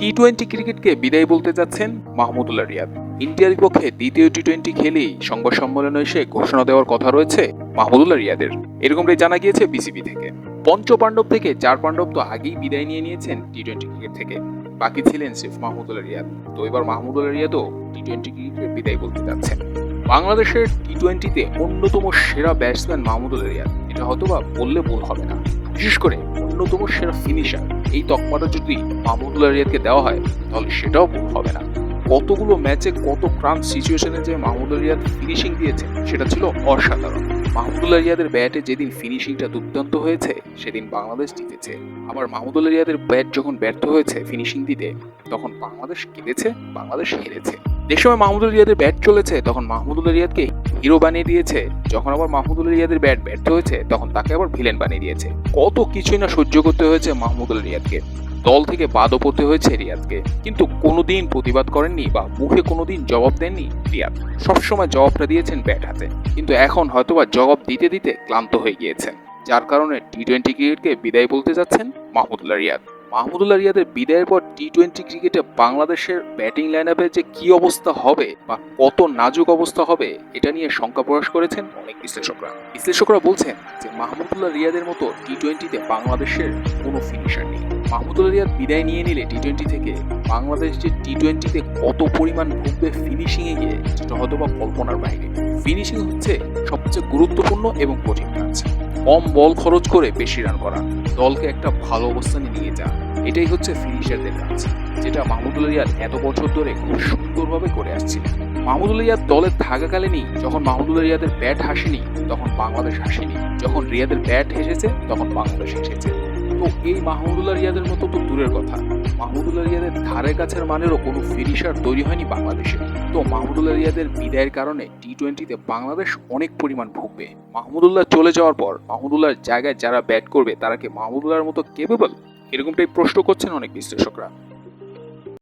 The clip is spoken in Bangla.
টি টোয়েন্টি ক্রিকেটকে বিদায় বলতে যাচ্ছেন মাহমুদুল্লাহ রিয়াদ। ইন্ডিয়ার বিপক্ষে দ্বিতীয় টি টোয়েন্টি খেলেই সংবাদ সম্মেলনে এসে ঘোষণা দেওয়ার কথা রয়েছে মাহমুদুল্লাহ রিয়াদের। এরকমটাই জানা গিয়েছে বিসিবি থেকে। পঞ্চ পাণ্ডব থেকে চার পাণ্ডব তো আগেই বিদায় নিয়ে নিয়েছেন টি টোয়েন্টি ক্রিকেট থেকে। বাকি ছিলেন সিফ মাহমুদুল্লাহ রিয়াদ। তো এবার মাহমুদুল্লাহ রিয়াদও টি টোয়েন্টি ক্রিকেটকে বিদায় বলতে যাচ্ছেন। বাংলাদেশের টি টোয়েন্টিতে অন্যতম সেরা ব্যাটসম্যান মাহমুদুল্লাহ রিয়াদ। এটা হয়তো বা বললে ভুল হবে না। বিশেষ করে অন্যতম সেরা ফিনিশার এই তকমাটা যদি মাহমুদুল্লাহ রিয়াদকে দেওয়া হয়, তাহলে সেটাও ভুল হবে না। কতগুলো ম্যাচে কত ক্রাম সিচুয়েশনে যে মাহমুদুল্লাহ রিয়াদ ফিনিশিং দিয়েছে, সেটা ছিল অসাধারণ। মাহমুদুল্লাহ রিয়াদের ব্যাটে যেদিন ফিনিশিংটা দুর্দান্ত হয়েছে, সেদিন বাংলাদেশ জিতেছে। আবার মাহমুদুল্লাহ রিয়াদের ব্যাট যখন ব্যর্থ হয়েছে ফিনিশিং দিতে, তখন বাংলাদেশ কেঁদেছে বাংলাদেশ হেরেছে। যে সময় মাহমুদুল রিয়াদের ব্যাট চলেছে, তখন মাহমুদুল্লাহ রিয়াদকে হিরো বানিয়ে দিয়েছে। যখন আবার মাহমুদুল্লাহ রিয়াদের ব্যাট ব্যর্থ হয়েছে, তখন তাকে আবার ভিলেন বানিয়ে দিয়েছে। কত কিছুই না সহ্য করতে হয়েছে মাহমুদুল রিয়াদকে। দল থেকে বাদও পড়তে হয়েছে রিয়াদকে। কিন্তু কোনোদিন প্রতিবাদ করেননি বা মুখে কোনোদিন জবাব দেননি রিয়াদ। সবসময় জবাবটা দিয়েছেন ব্যাট হাতে। কিন্তু এখন হয়তোবা জবাব দিতে দিতে ক্লান্ত হয়ে গিয়েছেন। যার কারণে টি টোয়েন্টি ক্রিকেটকে বিদায় বলতে যাচ্ছেন মাহমুদুল্লাহ রিয়াদ। মাহমুদুল্লাহ রিয়াদের বিদায়ের পর টি টোয়েন্টি ক্রিকেটে বাংলাদেশের ব্যাটিং লাইন যে কি অবস্থা হবে বা কত নাজুক অবস্থা হবে, এটা নিয়ে শঙ্কা প্রকাশ করেছেন অনেক বিশ্লেষকরা। বিশ্লেষকরা বলছেন যে মাহমুদুল্লাহ রিয়াদের মতো টি টোয়েন্টিতে বাংলাদেশের কোনো ফিনিশার নেই। মাহমুদুল্লাহ রিয়াদ বিদায় নিয়ে নিলে টি টোয়েন্টি থেকে বাংলাদেশ যে টি টোয়েন্টিতে কত পরিমাণ ভুগবে ফিনিশিংয়ে গিয়ে, সেটা হয়তো বা কল্পনার বাইরে। ফিনিশিং হচ্ছে সবচেয়ে গুরুত্বপূর্ণ এবং কঠিন কাজ। কম বল খরচ করে বেশি রান করা। দলকে একটা ভালো অবস্থানে নিয়ে যাওয়া। এটাই হচ্ছে ফিনিশারদের কাজ, যেটা মাহমুদুল্লাহ রিয়াদ এত বছর ধরে খুব সুন্দরভাবে করে আসছিলেন। মাহমুদুল্লাহ রিয়াদ দলে থাকাকালীনই যখন মাহমুদুল্লাহ রিয়াদের ব্যাট হাসেনি তখন বাংলাদেশ হাসেনি যখন রিয়াদের ব্যাট হেসেছে তখন বাংলাদেশ হেসেছে তো এই মাহমুদুল্লাহ রিয়াদের মতো তো দূরের কথা। মাহমুদুল্লাহ রিয়াদের ধারে কাছের মানেরও কোনো ফিনিশার তৈরি হয়নি বাংলাদেশে। তো মাহমুদুল্লাহ রিয়াদের বিদায়ের কারণে টি টোয়েন্টিতে বাংলাদেশ অনেক পরিমাণ ভুগবে। মাহমুদুল্লাহ চলে যাওয়ার পর মাহমুদুল্লাহর জায়গায় যারা ব্যাট করবে, তারা কি মাহমুদুল্লাহর মতো কেপেবল এরকমটাই প্রশ্ন করছেন অনেক বিশ্লেষকরা।